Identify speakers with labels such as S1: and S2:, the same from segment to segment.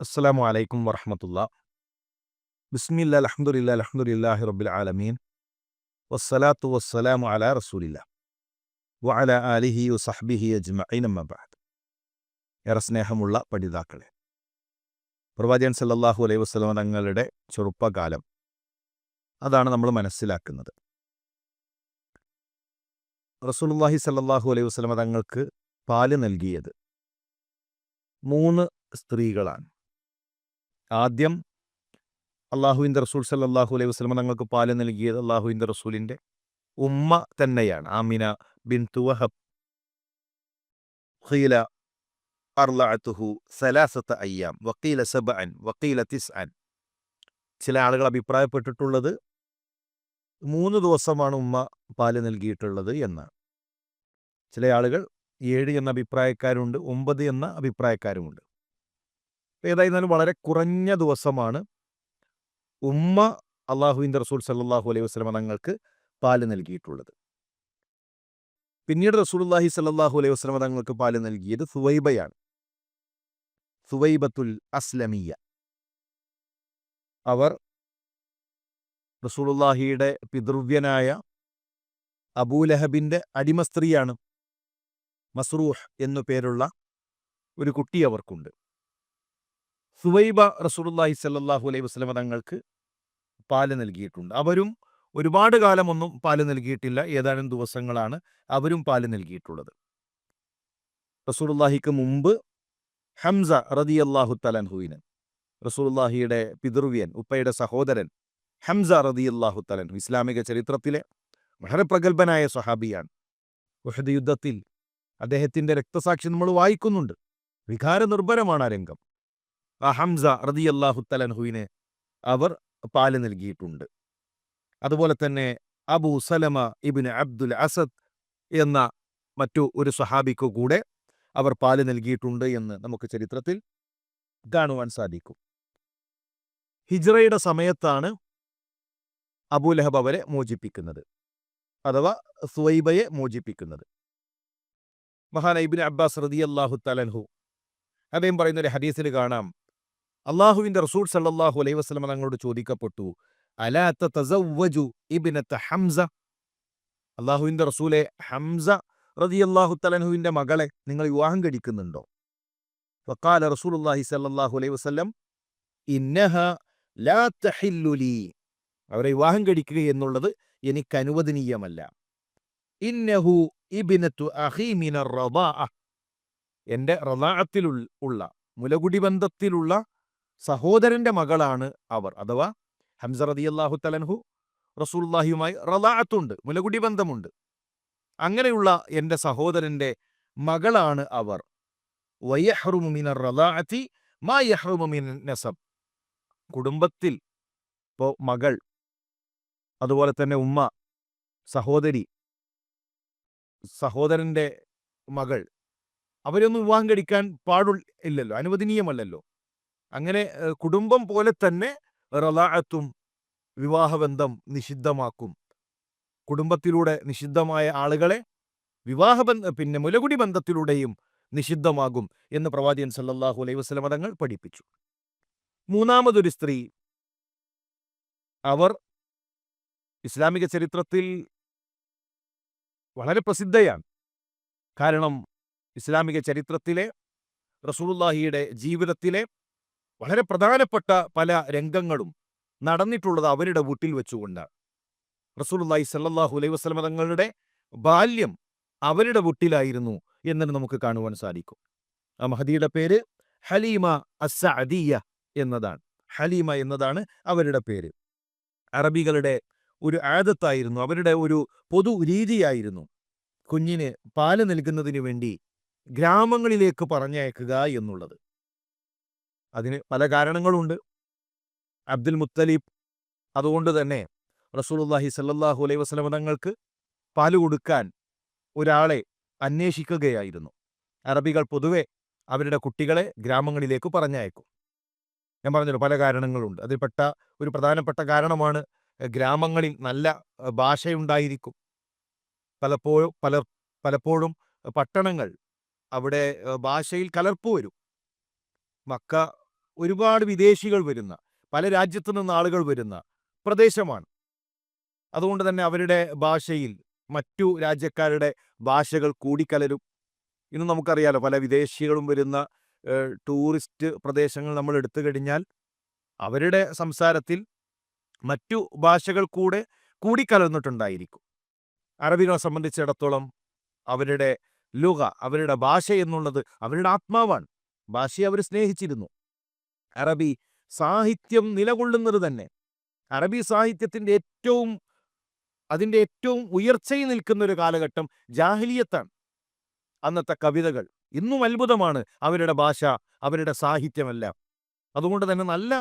S1: അസ്സലാമു വലൈക്കും വർഹമത്തുള്ള ബിസ്മില്ല അലഹമുല്ല അലഹമുല്ലാഹി റബ്ബിൽ ആലമീൻ. വസ്സലാത്തു വസ്സലാമു അല റസൂലില്ല. വഅല അലിഹി വസഹ്ബിഹി അജ്മഈൻ അമ്മ ബഅദ്. ഏറെ സ്നേഹമുള്ള പഠിതാക്കളെ പ്രവാചകൻ സല്ലാഹു അലൈഹി വസ്ലമ തങ്ങളുടെ ചെറുപ്പകാലം അതാണ് നമ്മൾ മനസ്സിലാക്കുന്നത്. റസൂലുള്ളാഹി സല്ലല്ലാഹു അലൈഹി വസ്ലമ തങ്ങൾക്ക് പാൽ നൽകിയത് മൂന്ന് സ്ത്രീകളാണ്. ആദ്യം അള്ളാഹുവിന്റെ റസൂൽ സല്ലാഹു അലൈഹി വസ്ലമ തങ്ങൾക്ക് പാൽ നൽകിയത് അള്ളാഹുവിന്റെ റസൂലിന്റെ ഉമ്മ തന്നെയാണ്. ആമിന ബിൻ തുവഹബ് ഖീല അർലഅത്തുഹു സലാസത്ത് അയ്യാം. വക്കീല സബഅൻ വക്കീല തിസ് അൻ ചില ആളുകൾ അഭിപ്രായപ്പെട്ടിട്ടുള്ളത് മൂന്ന് ദിവസമാണ് ഉമ്മ പാൽ നൽകിയിട്ടുള്ളത് എന്നാണ് ചില ആളുകൾ ഏഴ് എന്ന അഭിപ്രായക്കാരുണ്ട് ഒമ്പത് എന്ന അഭിപ്രായക്കാരുമുണ്ട്. ഏതായിരുന്നാലും വളരെ കുറഞ്ഞ ദിവസമാണ്. ഉമ്മ അള്ളാഹുവിന്റെ റസൂൽ സല്ലാഹു അലൈഹി വസ്ലമ തങ്ങൾക്ക് പാൽ നൽകിയിട്ടുള്ളത്. പിന്നീട് റസൂൽല്ലാഹി സല്ലാഹു അലൈഹി വസ്ലമ തങ്ങൾക്ക് പാൽ നൽകിയത് സുവൈബയാണ്. സുവൈബത്തുൽ അസ്ലമിയ. അവർ റസൂലുല്ലാഹിയുടെ പിതൃവ്യനായ അബൂലഹബിന്റെ അടിമസ്ത്രീയാണ് മസ്രൂഹ് എന്നു പേരുള്ള ഒരു കുട്ടി അവർക്കുണ്ട്. സുവൈബ റസൂലുല്ലാഹി സല്ലാഹു അലൈഹി വസ്ലമ തങ്ങൾക്ക് പാൽ നൽകിയിട്ടുണ്ട്. അവരും ഒരുപാട് കാലമൊന്നും പാൽ നൽകിയിട്ടില്ല. ഏതാനും ദിവസങ്ങളാണ് അവരും പാൽ നൽകിയിട്ടുള്ളത്. റസൂലുല്ലാഹിക്ക് മുമ്പ് ഹംസ റതി അള്ളാഹു തലൻഹുവിന് റസൂലുല്ലാഹിയുടെ പിതൃവ്യൻ ഉപ്പയുടെ സഹോദരൻ ഹംസ റതി അള്ളാഹു തലൻഹു ഇസ്ലാമിക ചരിത്രത്തിലെ വളരെ പ്രഗത്ഭനായ സ്വഹാബിയാണ്. ഉഹദ് യുദ്ധത്തിൽ അദ്ദേഹത്തിന്റെ രക്തസാക്ഷി നമ്മൾ വായിക്കുന്നുണ്ട്. വികാരനിർഭരമാണ് ആ രംഗം. ഹംസ റതി അള്ളാഹു തലൻഹുവിനെ അവർ പാൽ നൽകിയിട്ടുണ്ട്. അതുപോലെ തന്നെ Abu Salama ibn Abdul Asad എന്ന മറ്റു ഒരു സഹാബിക്കു കൂടെ അവർ പാൽ നൽകിയിട്ടുണ്ട് എന്ന് നമുക്ക് ചരിത്രത്തിൽ കാണുവാൻ സാധിക്കും. ഹിജ്റയുടെ സമയത്താണ് അബൂലഹബ് അവരെ മോചിപ്പിക്കുന്നത് അഥവാ സുവൈബയെ മോചിപ്പിക്കുന്നത്. മഹാന ഇബിൻ അബ്ബാസ് റതി അള്ളാഹു തലൻഹു അദ്ദേഹം പറയുന്ന ഒരു ഹദീസിൽ കാണാം. അള്ളാഹുവിന്റെ റസൂൽ സല്ലാഹു അലൈഹി വസ്ലമ തങ്ങളോട് ചോദിക്കപ്പെട്ടു അലാത്ത ഇബിനത്ത ഹംസ? അള്ളാഹുവിന്റെ റസൂലെ ഹംസ റതി അള്ളാഹു തലൻഹുവിന്റെ മകളെ നിങ്ങൾ വിവാഹം കഴിക്കുന്നുണ്ടോ? വക്കാല റസൂൽ അള്ളാഹി സല്ലാഹു അലൈഹി വസ്ലം ഇന്നഹ ലാ തഹില്ലുലി അവരെ വിവാഹം കഴിക്കുക എന്നുള്ളത് എനിക്ക് അനുവദനീയമല്ല. ഇന്നഹു ഇബിനത്തു അഹീമിന റബാ എന്റെ റദാഅത്തിൽ ഉള്ള മുലകുടി ബന്ധത്തിലുള്ള സഹോദരന്റെ മകളാണ് അവർ. അഥവാ ഹംസ റതി അള്ളാഹു തലൻഹു റസൂല്ലാഹിയുമായി റദാഅത്തുണ്ട് മുലകുടി ബന്ധമുണ്ട് അങ്ങനെയുള്ള എന്റെ സഹോദരന്റെ മകളാണ് അവർ. വയഹ്റുമിന റദാഅത്തി മാ യഹ്റുമിൻ നസബ്. കുടുംബത്തിൽ ഇപ്പോൾ മകൾ അതുപോലെ തന്നെ ഉമ്മ സഹോദരി സഹോദരന്റെ മകൾ അവരൊന്നും വിവാഹം കഴിക്കാൻ പാടു ഇല്ലല്ലോ അനുവദനീയമല്ലല്ലോ. അങ്ങനെ കുടുംബം പോലെ തന്നെ റലാഅത്തും വിവാഹബന്ധം നിഷിദ്ധമാക്കും. കുടുംബത്തിലൂടെ നിഷിദ്ധമായ ആളുകളെ വിവാഹബന്ധ പിന്നെ മുലകുടി ബന്ധത്തിലൂടെയും നിഷിദ്ധമാകും എന്ന് പ്രവാചകൻ സല്ലാഹു അലൈഹി വസ്ലം തങ്ങൾ പഠിപ്പിച്ചു. മൂന്നാമതൊരു സ്ത്രീ അവർ ഇസ്ലാമിക ചരിത്രത്തിൽ വളരെ പ്രസിദ്ധയാണ്. കാരണം ഇസ്ലാമിക ചരിത്രത്തിലെ റസൂലുള്ളാഹിയുടെ ജീവിതത്തിലെ വളരെ പ്രധാനപ്പെട്ട പല രംഗങ്ങളും നടന്നിട്ടുള്ളത് അവരുടെ വീട്ടിൽ വെച്ചുകൊണ്ടാണ് റസൂലുള്ളാഹി സല്ലാഹു അലൈഹി വസല്ലമ തങ്ങളുടെ ബാല്യം അവരുടെ വീട്ടിലായിരുന്നു എന്ന് നമുക്ക് കാണുവാൻ സാധിക്കും. ആ മഹദിയുടെ പേര് ഹലീമ അസഅദിയ എന്നതാണ്. ഹലീമ എന്നതാണ് അവരുടെ പേര്. അറബികളുടെ ഒരു ആദത്തായിരുന്നു അവരുടെ ഒരു പൊതു രീതിയായിരുന്നു. കുഞ്ഞിന് പാൽ നൽകുന്നതിന് വേണ്ടി ഗ്രാമങ്ങളിലേക്ക് പറഞ്ഞയക്കുക എന്നുള്ളത്. അതിന് പല കാരണങ്ങളുണ്ട്. അബ്ദുൽ മുത്തലിബ് അതുകൊണ്ട് തന്നെ റസൂലുള്ളാഹി സല്ലല്ലാഹു അലൈഹി വസല്ലം തങ്ങൾക്ക് പാൽ കൊടുക്കാൻ ഒരാളെ അന്വേഷിക്കുകയായിരുന്നു. അറബികൾ പൊതുവെ അവരുടെ കുട്ടികളെ ഗ്രാമങ്ങളിലേക്ക് പറഞ്ഞയക്കും. ഞാൻ പറഞ്ഞല്ലോ പല കാരണങ്ങളുണ്ട്. അതിൽപ്പെട്ട ഒരു പ്രധാനപ്പെട്ട കാരണമാണ് ഗ്രാമങ്ങളിൽ നല്ല ഭാഷയുണ്ടായിരിക്കും. പലപ്പോഴും പല പലപ്പോഴും പട്ടണങ്ങൾ അവിടെ ഭാഷയിൽ കലർപ്പ് വരും. മക്ക ഒരുപാട് വിദേശികൾ വരുന്ന പല രാജ്യത്തു നിന്ന് ആളുകൾ വരുന്ന പ്രദേശമാണ്. അതുകൊണ്ട് തന്നെ അവരുടെ ഭാഷയിൽ മറ്റു രാജ്യക്കാരുടെ ഭാഷകൾ കൂടിക്കലരും. ഇന്ന് നമുക്കറിയാലോ പല വിദേശികളും വരുന്ന ടൂറിസ്റ്റ് പ്രദേശങ്ങൾ നമ്മൾ എടുത്തു കഴിഞ്ഞാൽ അവരുടെ സംസാരത്തിൽ മറ്റു ഭാഷകൾ കൂടെ കൂടിക്കലർന്നിട്ടുണ്ടായിരിക്കും. അറബികളെ സംബന്ധിച്ചിടത്തോളം അവരുടെ ലുക അവരുടെ ഭാഷ എന്നുള്ളത് അവരുടെ ആത്മാവാണ്. ഭാഷയെ അവർ സ്നേഹിച്ചിരുന്നു. അറബി സാഹിത്യം നിലകൊള്ളുന്നത് തന്നെ. അറബി സാഹിത്യത്തിന്റെ ഏറ്റവും അതിന്റെ ഏറ്റവും ഉയർച്ചയിൽ നിൽക്കുന്ന ഒരു കാലഘട്ടം ജാഹിലിയത്താണ്. അന്നത്തെ കവിതകൾ ഇന്നും അത്ഭുതമാണ് അവരുടെ ഭാഷ അവരുടെ സാഹിത്യമെല്ലാം. അതുകൊണ്ട് തന്നെ നല്ല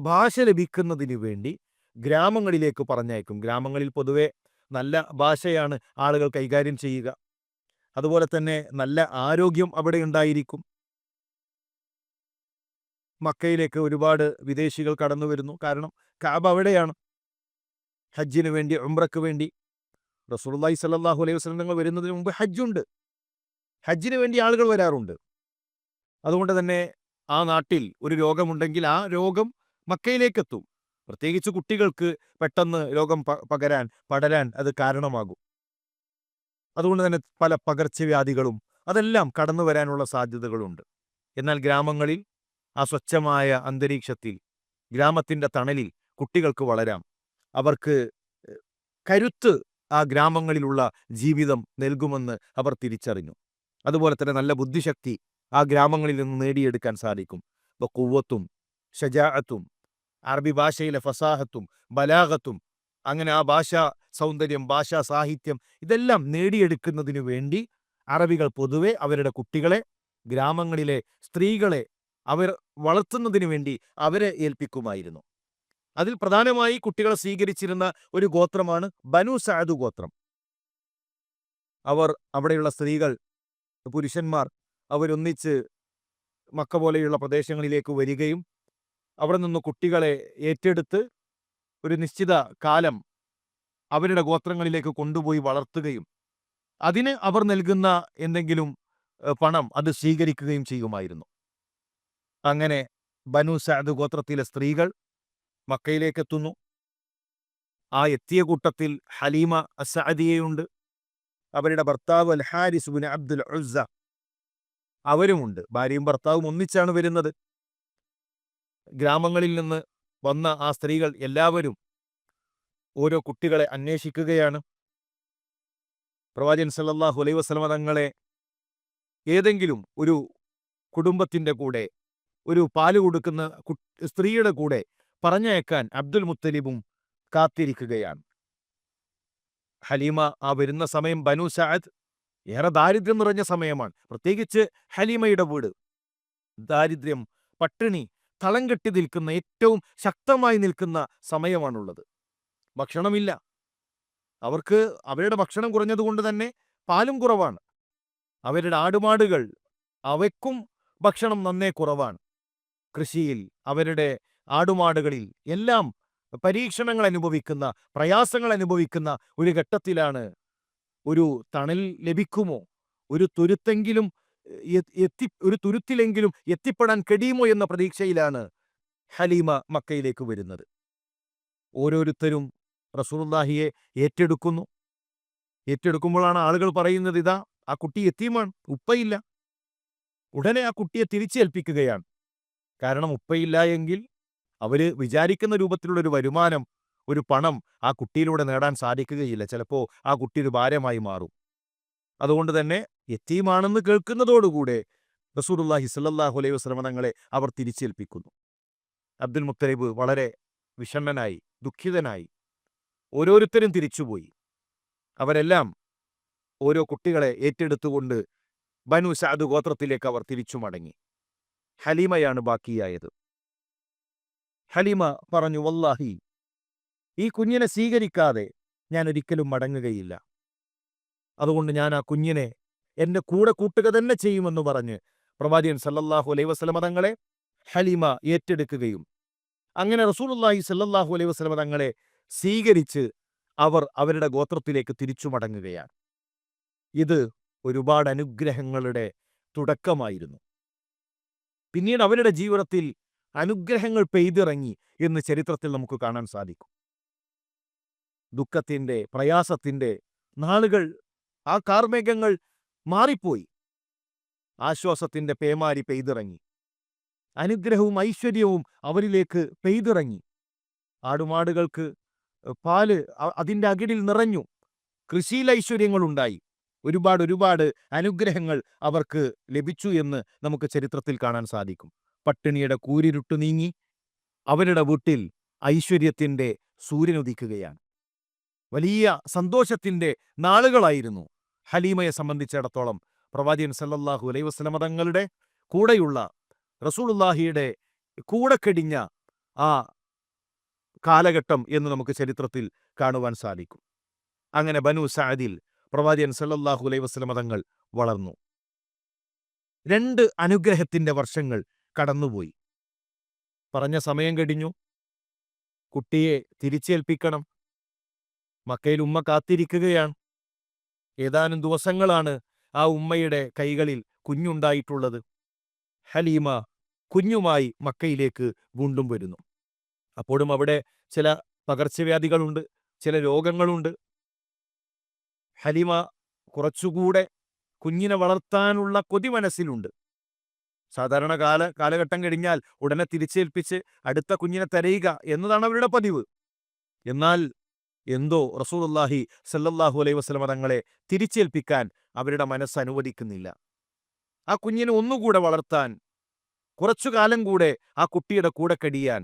S1: ഭാഷ ലഭിക്കുന്നതിന് വേണ്ടി ഗ്രാമങ്ങളിലേക്ക് പറഞ്ഞയക്കും. ഗ്രാമങ്ങളിൽ പൊതുവെ നല്ല ഭാഷയാണ് ആളുകൾ കൈകാര്യം ചെയ്യുക. അതുപോലെ തന്നെ നല്ല ആരോഗ്യം അവിടെ ഉണ്ടായിരിക്കും. മക്കയിലേക്ക് ഒരുപാട് വിദേശികൾ കടന്നു വരുന്നു. കാരണം കാബ് അവിടെയാണ്. ഹജ്ജിന് വേണ്ടി ഉംറക്ക് വേണ്ടി. റസൂലുള്ളാഹി സല്ലാഹു അലൈഹി വസല്ലം തങ്ങൾ വരുന്നതിന് മുമ്പ് ഹജ്ജുണ്ട്. ഹജ്ജിന് വേണ്ടി ആളുകൾ വരാറുണ്ട്. അതുകൊണ്ട് തന്നെ ആ നാട്ടിൽ ഒരു രോഗമുണ്ടെങ്കിൽ ആ രോഗം മക്കയിലേക്കെത്തും. പ്രത്യേകിച്ച് കുട്ടികൾക്ക് പെട്ടെന്ന് രോഗം പകരാൻ പടരാൻ അത് കാരണമാകും. അതുകൊണ്ട് തന്നെ പല പകർച്ചവ്യാധികളും അതെല്ലാം കടന്നു വരാനുള്ള സാധ്യതകളുണ്ട്. എന്നാൽ ഗ്രാമങ്ങളിൽ ആ സ്വച്ഛമായ അന്തരീക്ഷത്തിൽ ഗ്രാമത്തിന്റെ തണലിൽ കുട്ടികൾക്ക് വളരാം. അവർക്ക് കരുത്ത് ആ ഗ്രാമങ്ങളിലുള്ള ജീവിതം നൽകുമെന്ന് അവർ തിരിച്ചറിഞ്ഞു. അതുപോലെ തന്നെ നല്ല ബുദ്ധിശക്തി ആ ഗ്രാമങ്ങളിൽ നിന്ന് നേടിയെടുക്കാൻ സാധിക്കും. ഇപ്പോൾ കുവ്വത്തും ഷജാഅത്തും അറബി ഭാഷയിലെ ഫസാഹത്തും ബലാഗത്തും അങ്ങനെ ആ ഭാഷാ സൗന്ദര്യം ഭാഷാ സാഹിത്യം ഇതെല്ലാം നേടിയെടുക്കുന്നതിനു വേണ്ടി അറബികൾ പൊതുവെ അവരുടെ കുട്ടികളെ ഗ്രാമങ്ങളിലെ സ്ത്രീകളെ അവർ വളർത്തുന്നതിനു വേണ്ടി അവരെ ഏൽപ്പിക്കുമായിരുന്നു. അതിൽ പ്രധാനമായി കുട്ടികളെ സ്വീകരിച്ചിരുന്ന ഒരു ഗോത്രമാണ് ബനു സാദു ഗോത്രം. അവർ അവിടെയുള്ള സ്ത്രീകൾ പുരുഷന്മാർ അവരൊന്നിച്ച് മക്ക പോലെയുള്ള പ്രദേശങ്ങളിലേക്ക് വരികയും അവിടെ നിന്ന് കുട്ടികളെ ഏറ്റെടുത്ത് ഒരു നിശ്ചിത കാലം അവരുടെ ഗോത്രങ്ങളിലേക്ക് കൊണ്ടുപോയി വളർത്തുകയും അതിന് അവർ നൽകുന്ന എന്തെങ്കിലും പണം അത് സ്വീകരിക്കുകയും ചെയ്യുമായിരുന്നു. അങ്ങനെ ബനു സാദ് ഗോത്രത്തിലെ സ്ത്രീകൾ മക്കയിലേക്ക് എത്തുന്നു ആ എത്തിയ കൂട്ടത്തിൽ ഹലീമ അസാദിയയുണ്ട് അവരുടെ ഭർത്താവ് അൽ ഹാരിസ് അബ്ദുൽ ഉസ്സ അവരുമുണ്ട്. ഭാര്യയും ഭർത്താവും ഒന്നിച്ചാണ് വരുന്നത്. ഗ്രാമങ്ങളിൽ നിന്ന് വന്ന ആ സ്ത്രീകൾ എല്ലാവരും ഓരോ കുട്ടികളെ അന്വേഷിക്കുകയാണ്. പ്രവാചകൻ അലൈഹി വസല്ലമ തങ്ങളെ ഏതെങ്കിലും ഒരു കുടുംബത്തിന്റെ കൂടെ ഒരു പാൽ കൊടുക്കുന്ന സ്ത്രീയുടെ കൂടെ പറഞ്ഞയക്കാൻ അബ്ദുൽ മുത്തലിബും കാത്തിരിക്കുകയാണ്. ഹലീമ ആ വരുന്ന സമയം ബനു സഅദ് ഏറെ ദാരിദ്ര്യം നിറഞ്ഞ സമയമാണ്. പ്രത്യേകിച്ച് ഹലീമയുടെ വീട്. ദാരിദ്ര്യം പട്ടിണി തളം കെട്ടി നിൽക്കുന്ന ഏറ്റവും ശക്തമായി നിൽക്കുന്ന സമയമാണുള്ളത്. ഭക്ഷണമില്ല. അവർക്ക് അവരുടെ ഭക്ഷണം കുറഞ്ഞതുകൊണ്ട് തന്നെ പാലും കുറവാണ്. അവരുടെ ആടുമാടുകൾ അവയ്ക്കും ഭക്ഷണം നന്നേ കുറവാണ്. കൃഷിയിൽ അവരുടെ ആടുമാടുകളിൽ എല്ലാം പരീക്ഷണങ്ങൾ അനുഭവിക്കുന്ന പ്രയാസങ്ങൾ അനുഭവിക്കുന്ന ഒരു ഘട്ടത്തിലാണ് ഒരു തണൽ ലഭിക്കുമോ? ഒരു തുരുത്തെങ്കിലും എത്തി ഒരു തുരുത്തിലെങ്കിലും എത്തിപ്പെടാൻ കഴിയുമോ എന്ന പ്രതീക്ഷയിലാണ് ഹലീമ മക്കയിലേക്ക് വരുന്നത്. ഓരോരുത്തരും റസൂർദാഹിയെ ഏറ്റെടുക്കുന്നു. ഏറ്റെടുക്കുമ്പോഴാണ് ആളുകൾ പറയുന്നത് ഇതാ ആ കുട്ടി എത്തിയുമാണ് ഉപ്പയില്ല. ഉടനെ ആ കുട്ടിയെ തിരിച്ചേൽപ്പിക്കുകയാണ്. കാരണം ഉപ്പയില്ല എങ്കിൽ അവർ വിചാരിക്കുന്ന രൂപത്തിലുള്ള ഒരു വരുമാനം ഒരു പണം ആ കുട്ടിയിലൂടെ നേടാൻ സാധിക്കുകയില്ല. ചിലപ്പോൾ ആ കുട്ടി ഒരു ഭാര്യമായി മാറും. അതുകൊണ്ട് തന്നെ എത്തിയുമാണെന്ന് കേൾക്കുന്നതോടുകൂടെ റസൂലുള്ളാഹി സ്വല്ലല്ലാഹു അലൈഹി വസല്ലമ തങ്ങളെ അവർ തിരിച്ചേൽപ്പിക്കുന്നു. അബ്ദുൽ മുത്തലിബ് വളരെ വിഷണ്ണനായി ദുഃഖിതനായി ഓരോരുത്തരും തിരിച്ചുപോയി. അവരെല്ലാം ഓരോ കുട്ടികളെ ഏറ്റെടുത്തുകൊണ്ട് ബനു സഅദ് ഗോത്രത്തിലേക്ക് അവർ തിരിച്ചു മടങ്ങി. ഹലീമയാണ് ബാക്കിയായത്. ഹലീമ പറഞ്ഞു വല്ലാഹി ഈ കുഞ്ഞിനെ സ്വീകരിക്കാതെ ഞാൻ ഒരിക്കലും മടങ്ങുകയില്ല. അതുകൊണ്ട് ഞാൻ ആ കുഞ്ഞിനെ എന്റെ കൂടെ കൂട്ടുക തന്നെ ചെയ്യുമെന്ന് പറഞ്ഞ് പ്രവാചകൻ സല്ലല്ലാഹു അലൈഹി വസല്ലമ തങ്ങളെ ഹലീമ ഏറ്റെടുക്കുകയും അങ്ങനെ റസൂലുള്ളാഹി സല്ലല്ലാഹു അലൈഹി വസല്ലമ തങ്ങളെ സ്വീകരിച്ച് അവർ അവരുടെ ഗോത്രത്തിലേക്ക് തിരിച്ചു മടങ്ങുകയാണ്. ഇത് ഒരുപാട് അനുഗ്രഹങ്ങളുടെ തുടക്കമായിരുന്നു. പിന്നീട് അവരുടെ ജീവിതത്തിൽ അനുഗ്രഹങ്ങൾ പെയ്തിറങ്ങി എന്ന് ചരിത്രത്തിൽ നമുക്ക് കാണാൻ സാധിക്കും. ദുഃഖത്തിന്റെ പ്രയാസത്തിന്റെ നാളുകൾ ആ കാർമേഘങ്ങൾ മാറിപ്പോയി. ആശ്വാസത്തിന്റെ പേമാരി പെയ്തിറങ്ങി. അനുഗ്രഹവും ഐശ്വര്യവും അവരിലേക്ക് പെയ്തിറങ്ങി. ആടുമാടുകൾക്ക് പാൽ അതിന്റെ അകിടിൽ നിറഞ്ഞു. കൃഷിയിൽ ഐശ്വര്യങ്ങളുണ്ടായി. ഒരുപാട് ഒരുപാട് അനുഗ്രഹങ്ങൾ അവർക്ക് ലഭിച്ചു എന്ന് നമുക്ക് ചരിത്രത്തിൽ കാണാൻ സാധിക്കും. പട്ടിണിയുടെ കൂരിരുട്ട് നീങ്ങി അവരുടെ വീട്ടിൽ ഐശ്വര്യത്തിന്റെ സൂര്യൻ ഉദിക്കുകയാണ്. വലിയ സന്തോഷത്തിന്റെ നാളുകളായിരുന്നു ഹലീമയെ സംബന്ധിച്ചിടത്തോളം. പ്രവാചകൻ സല്ലല്ലാഹു അലൈഹി വസല്ലമ തങ്ങളുടെ കൂടെയുള്ള റസൂലുള്ളാഹിയുടെ കൂടെ കടിഞ്ഞ ആ കാലഘട്ടം എന്ന് നമുക്ക് ചരിത്രത്തിൽ കാണുവാൻ സാധിക്കും. അങ്ങനെ ബനു സഅദിൽ പ്രവാചകൻ സല്ലല്ലാഹു അലൈഹി വസല്ലം തങ്ങൾ വളർന്നു. രണ്ട് അനുഗ്രഹത്തിന്റെ വർഷങ്ങൾ കടന്നുപോയി. പറഞ്ഞ സമയം കഴിഞ്ഞു. കുട്ടിയെ തിരിച്ചേൽപ്പിക്കണം. മക്കയിൽ ഉമ്മ കാത്തിരിക്കുകയാണ്. ഏതാനും ദിവസങ്ങളാണ് ആ ഉമ്മയുടെ കൈകളിൽ കുഞ്ഞുണ്ടായിട്ടുള്ളത്. ഹലീമ കുഞ്ഞുമായി മക്കയിലേക്ക് വീണ്ടും വരുന്നു. അപ്പോഴും അവിടെ ചില പകർച്ചവ്യാധികളുണ്ട് ചില രോഗങ്ങളുണ്ട്. ഹലിമ കുറച്ചുകൂടെ കുഞ്ഞിനെ വളർത്താനുള്ള കൊതി മനസ്സിലുണ്ട് സാധാരണ കാല കാലഘട്ടം കഴിഞ്ഞാൽ ഉടനെ തിരിച്ചേൽപ്പിച്ച് അടുത്ത കുഞ്ഞിനെ തരയുക എന്നതാണ് അവരുടെ പതിവ്. എന്നാൽ എന്തോ റസൂലുള്ളാഹി സല്ലല്ലാഹു അലൈഹി വസ്ലമ തങ്ങളെ തിരിച്ചേൽപ്പിക്കാൻ അവരുടെ മനസ്സ് അനുവദിക്കുന്നില്ല. ആ കുഞ്ഞിനെ ഒന്നുകൂടെ വളർത്താൻ കുറച്ചു കാലം കൂടെ ആ കുട്ടിയുടെ കൂടെ കഴിയാൻ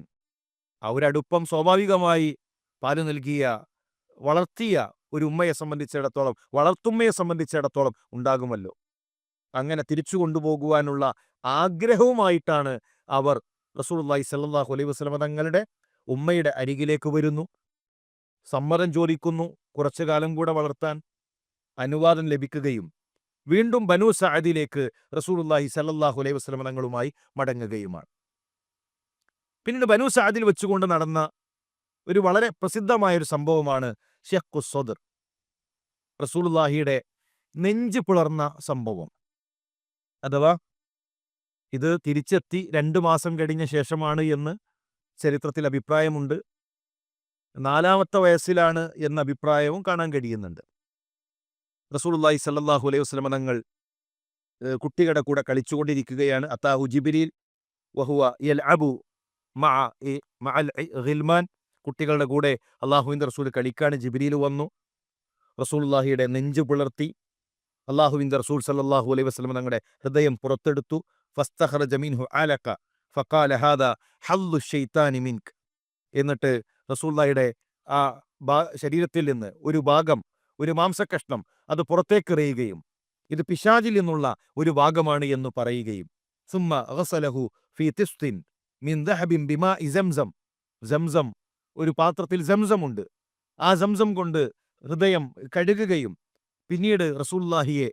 S1: അവരടുപ്പം സ്വാഭാവികമായി പാൽ നൽകിയ വളർത്തിയ ഒരു ഉമ്മയെ സംബന്ധിച്ചിടത്തോളം വളർത്തുമ്മയെ സംബന്ധിച്ചിടത്തോളം ഉണ്ടാകുമല്ലോ. അങ്ങനെ തിരിച്ചു കൊണ്ടുപോകുവാനുള്ള ആഗ്രഹവുമായിട്ടാണ് അവർ റസൂലുള്ളാഹി സ്വല്ലല്ലാഹു അലൈഹി വസല്ലമ തങ്ങളുടെ ഉമ്മയുടെ അരികിലേക്ക് വരുന്നു. സമ്മതം ചോദിക്കുന്നു കുറച്ചു കാലം കൂടെ വളർത്താൻ അനുവാദം ലഭിക്കുകയും വീണ്ടും ബനു സഅദിലേക്ക് റസൂലുള്ളാഹി സ്വല്ലല്ലാഹു അലൈഹി വസല്ലമ തങ്ങളുമായി മടങ്ങുകയുമാണ്. പിന്നീട് ബനു സഅദിൽ വെച്ചുകൊണ്ട് നടന്ന ഒരു വളരെ പ്രസിദ്ധമായ ഒരു സംഭവമാണ് ഷെഖ് റസൂലുള്ളാഹിയുടെ നെഞ്ച് പുളർന്ന സംഭവം. അഥവാ ഇത് തിരിച്ചെത്തി രണ്ടു മാസം കഴിഞ്ഞ ശേഷമാണ് എന്ന് ചരിത്രത്തിൽ അഭിപ്രായമുണ്ട്. നാലാമത്തെ വയസ്സിലാണ് എന്ന അഭിപ്രായവും കാണാൻ കഴിയുന്നുണ്ട്. റസൂലുള്ളാഹി സല്ലാഹു അലൈഹി വസ്ലമ തങ്ങൾ കുട്ടികളുടെ കൂടെ കളിച്ചുകൊണ്ടിരിക്കുകയാണ്. അത്താഹു ജിബിരിൽ വഹുവ യൽഅബു മഅ ഇ- മഅൽ ഗിൽമാൻ കുട്ടികളുടെ കൂടെ അള്ളാഹുവിന്റെ റസൂൽ കളിക്കാണ് ജിബിരിയിൽ വന്നു. റസൂലുള്ളാഹിയുടെ നെഞ്ചു പുലർത്തി അള്ളാഹുവിന്റെ റസൂൽ സല്ലാഹു അലൈഹി വസ്ലം തങ്ങളുടെ ഹൃദയം പുറത്തെടുത്തു. ഫസ്തഹർ ജമീൻഹു ആലക്ക ഹാദ ഹല്ലു ഷെയ്ത്താനി മിൻക്. എന്നിട്ട് റസൂല്ലായുടെ ആ ശരീരത്തിൽ നിന്ന് ഒരു ഭാഗം ഒരു മാംസക്കഷ്ണം അത് പുറത്തേക്കെറിയുകയും ഇത് പിശാചിൽ നിന്നുള്ള ഒരു ഭാഗമാണ് എന്ന് പറയുകയും. സുമ്മ അഹസലഹു ഫി തിസ്തിൻ മിൻ ദഹബിൻ ബിമാ ഇസംസം സംസം ഒരു പാത്രത്തിൽ സംസം ഉണ്ട് ആ സംസം കൊണ്ട് ഹൃദയം കഴുകുകയും പിന്നീട് റസൂല്ലാഹിയെ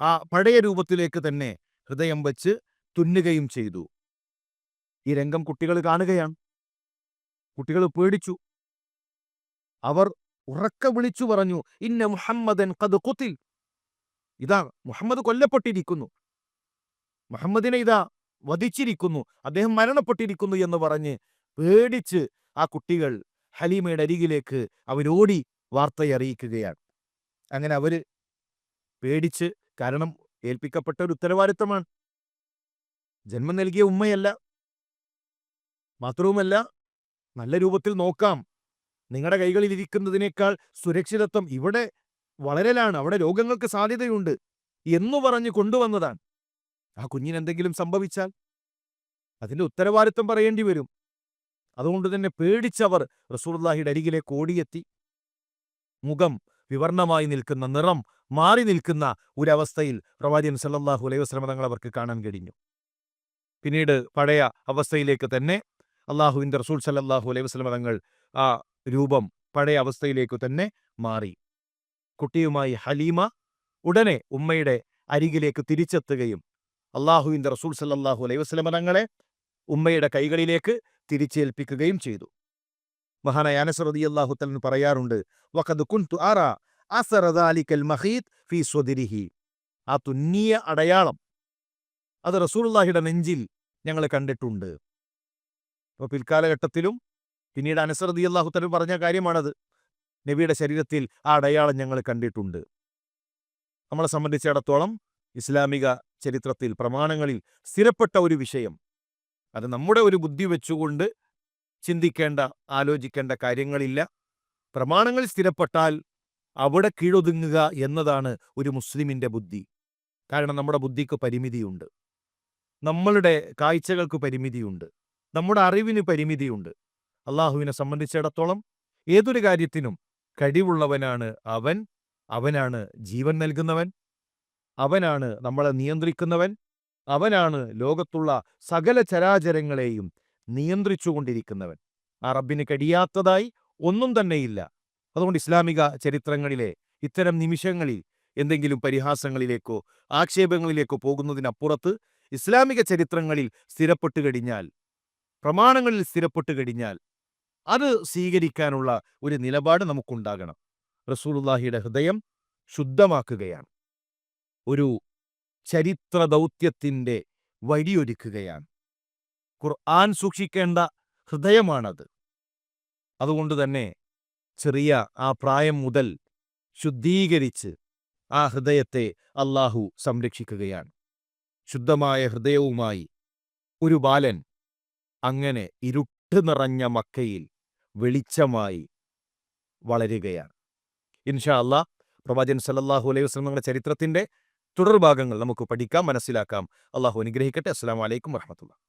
S1: ആ പഴയ രൂപത്തിലേക്ക് തന്നെ ഹൃദയം വച്ച് തുന്നുകയും ചെയ്തു. ഈ രംഗം കുട്ടികൾ കാണുകയാണ്. കുട്ടികൾ പേടിച്ചു. അവർ ഉറക്ക വിളിച്ചു പറഞ്ഞു ഇന്ന മുഹമ്മദൻ കത് കുത്തിൽ ഇതാ മുഹമ്മദ് കൊല്ലപ്പെട്ടിരിക്കുന്നു. മുഹമ്മദിനെ ഇതാ വധിച്ചിരിക്കുന്നു. അദ്ദേഹം മരണപ്പെട്ടിരിക്കുന്നു എന്ന് പറഞ്ഞ് പേടിച്ച് ആ കുട്ടികൾ ഹലീമയുടെ അരികിലേക്ക് അവരോടി വാർത്തയറിയിക്കുകയാണ്. അങ്ങനെ അവർ പേടിച്ച് കാരണം ഏൽപ്പിക്കപ്പെട്ട ഒരു ഉത്തരവാദിത്തമാണ് ജന്മം നൽകിയ ഉമ്മയല്ല. മാത്രവുമല്ല നല്ല രൂപത്തിൽ നോക്കാം. നിങ്ങളുടെ കൈകളിൽ ഇരിക്കുന്നതിനേക്കാൾ സുരക്ഷിതത്വം ഇവിടെ വളരലാണ്. അവിടെ രോഗങ്ങൾക്ക് സാധ്യതയുണ്ട് എന്നു പറഞ്ഞു കൊണ്ടുവന്നതാണ്. ആ കുഞ്ഞിന് എന്തെങ്കിലും സംഭവിച്ചാൽ അതിന്റെ ഉത്തരവാദിത്വം പറയേണ്ടി വരും. അതുകൊണ്ട് തന്നെ പേടിച്ചവർ റസൂർലാഹിയുടെ അരികിലേക്ക് ഓടിയെത്തി. മുഖം വിവർണമായി നിൽക്കുന്ന നിറം മാറി നിൽക്കുന്ന ഒരവസ്ഥയിൽ പ്രവാചകൻ സല്ലാഹു അലൈഹി വസ്ലമ തങ്ങൾ അവർക്ക് കാണാൻ കഴിഞ്ഞു. പിന്നീട് പഴയ അവസ്ഥയിലേക്ക് തന്നെ അള്ളാഹുവിന്റെ റസൂൽ സല്ലാഹു അലൈഹി വസല്ലം തങ്ങൾ ആ രൂപം പഴയ അവസ്ഥയിലേക്ക് തന്നെ മാറി. കുട്ടിയുമായി ഹലീമ ഉടനെ ഉമ്മയുടെ അരികിലേക്ക് തിരിച്ചെത്തുകയും അള്ളാഹുവിന്റെ റസൂൽ സല്ലാഹു അലൈഹി വസല്ലം തങ്ങളെ ഉമ്മയുടെ കൈകളിലേക്ക് തിരിച്ചേൽപ്പിക്കുകയും ചെയ്തു. മഹാനായ അനസ് റളിയല്ലാഹു തആല പറയാറുണ്ട് വഖദ് കുൻതു അറ അസറ ദാലിക്കൽ മഖീത് ഫീ സ്വദിരിഹി. ആ തുന്നിയ അടയാളം അത് റസൂലുള്ളാഹിയുടെ നെഞ്ചിൽ ഞങ്ങൾ കണ്ടിട്ടുണ്ട്. അപ്പോൾ പിൽക്കാലഘട്ടത്തിലും പിന്നീട് അനസ് റളിയല്ലാഹു തആല പറഞ്ഞ കാര്യമാണത്. നബിയുടെ ശരീരത്തിൽ ആ അടയാളം ഞങ്ങൾ കണ്ടിട്ടുണ്ട്. നമ്മളെ സംബന്ധിച്ചിടത്തോളം ഇസ്ലാമിക ചരിത്രത്തിൽ പ്രമാണങ്ങളിൽ സ്ഥിരപ്പെട്ട ഒരു വിഷയം. അത് നമ്മുടെ ഒരു ബുദ്ധി വെച്ചുകൊണ്ട് ചിന്തിക്കേണ്ട ആലോചിക്കേണ്ട കാര്യങ്ങളില്ല. പ്രമാണങ്ങൾ സ്ഥിരപ്പെട്ടാൽ അവിടെ കീഴൊതുങ്ങുക എന്നതാണ് ഒരു മുസ്ലിമിന്റെ ബുദ്ധി. കാരണം നമ്മുടെ ബുദ്ധിക്ക് പരിമിതിയുണ്ട്. നമ്മളുടെ കാഴ്ചകൾക്ക് പരിമിതിയുണ്ട്. നമ്മുടെ അറിവിന് പരിമിതിയുണ്ട്. അള്ളാഹുവിനെ സംബന്ധിച്ചിടത്തോളം ഏതൊരു കാര്യത്തിനും കഴിവുള്ളവനാണ് അവൻ. അവനാണ് ജീവൻ നൽകുന്നവൻ. അവനാണ് നമ്മളെ നിയന്ത്രിക്കുന്നവൻ. അവനാണ് ലോകത്തുള്ള സകല ചരാചരങ്ങളെയും നിയന്ത്രിച്ചുകൊണ്ടിരിക്കുന്നവൻ. ആ റബ്ബിന് കഴിയാത്തതായി ഒന്നും തന്നെയില്ല. അതുകൊണ്ട് ഇസ്ലാമിക ചരിത്രങ്ങളിലെ ഇത്തരം നിമിഷങ്ങളിൽ എന്തെങ്കിലും പരിഹാസങ്ങളിലേക്കോ ആക്ഷേപങ്ങളിലേക്കോ പോകുന്നതിനപ്പുറത്ത് ഇസ്ലാമിക ചരിത്രങ്ങളിൽ സ്ഥിരപ്പെട്ടു കഴിഞ്ഞാൽ പ്രമാണങ്ങളിൽ സ്ഥിരപ്പെട്ടു കഴിഞ്ഞാൽ അത് സ്വീകരിക്കാനുള്ള ഒരു നിലപാട് നമുക്കുണ്ടാകണം. റസൂലുല്ലാഹിയുടെ ഹൃദയം ശുദ്ധമാക്കുകയാണ്. ഒരു ചരിത്ര ദൗത്യത്തിന്റെ വഴിയൊരുക്കുകയാണ്. ഖുർആൻ സൂക്ഷിക്കേണ്ട ഹൃദയമാണത്. അതുകൊണ്ട് തന്നെ ചെറിയ ആ പ്രായം മുതൽ ശുദ്ധീകരിച്ച് ആ ഹൃദയത്തെ അള്ളാഹു സംരക്ഷിക്കുകയാണ്. ശുദ്ധമായ ഹൃദയവുമായി ഒരു ബാലൻ അങ്ങനെ ഇരുട്ട് നിറഞ്ഞ മക്കയിൽ വെളിച്ചമായി വളരുകയാണ്. ഇൻഷാ അല്ലാ പ്രവാചൻ സല്ലല്ലാഹു അലൈഹി വസല്ലം ചരിത്രത്തിന്റെ തുടർഭാഗങ്ങൾ നമുക്ക് പഠിക്കാം മനസ്സിലാക്കാം. അള്ളാഹു അനുഗ്രഹിക്കട്ടെ. അസ്സാം വലൈക്കും വറഹ്മത്തുള്ളാഹി.